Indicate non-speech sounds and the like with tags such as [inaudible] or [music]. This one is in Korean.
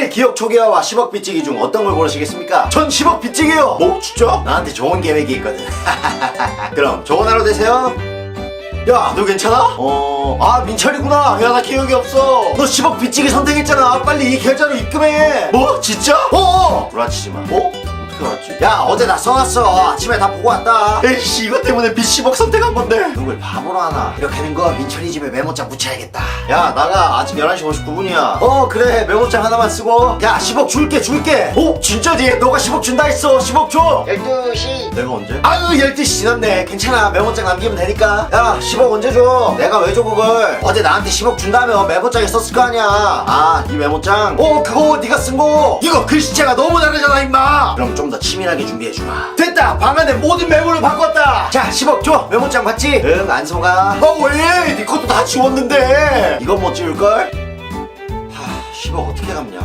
내일 기억 초기화와 10억 빚지기 중 어떤 걸 고르시겠습니까? 전 10억 빚지기요! 뭐 진짜? 나한테 좋은 계획이 있거든 [laughs] 그럼 좋은 하루 되세요 야, 너 괜찮아? 어, 아, 민철이구나. 야, 나 기억이 없어. 너 10억 빚지기 선택했잖아. 빨리 이 계좌로 입금해. 뭐? 진짜? 어! 불아치지 마. 어? 알았지? 야, 어제 나 써놨어. 아침에 다 보고 왔다. 에이씨, 이것 때문에 빚 10억 선택한 건데. 누굴 바보로 하나. 이렇게 된거 민철이 집에 메모장 붙여야겠다. 야, 나가. 아직 11시 59분이야. 어, 그래. 메모장 하나만 쓰고. 야, 10억 줄게, 줄게. 어? 진짜지? 너가 10억 준다 했어. 10억 줘. 12시 내가 언제? 아유 12시 지났네 괜찮아 메모장 남기면 되니까 야 10억 언제 줘? 내가 왜 줘 그걸 어제 나한테 10억 준다며 메모장에 썼을 거 아니야 아이 메모장 어 그거 네가 쓴 거 이거 글씨체가 너무 다르잖아 임마 그럼 좀더 치밀하게 준비해주마. 됐다. 방 안에 모든 메모를 바꿨다. 자 10억 줘. 메모장 봤지? 응안 속아. 어왜네 것도 다 지웠는데. 이건 못 지울걸? 하 10억 어떻게 갚냐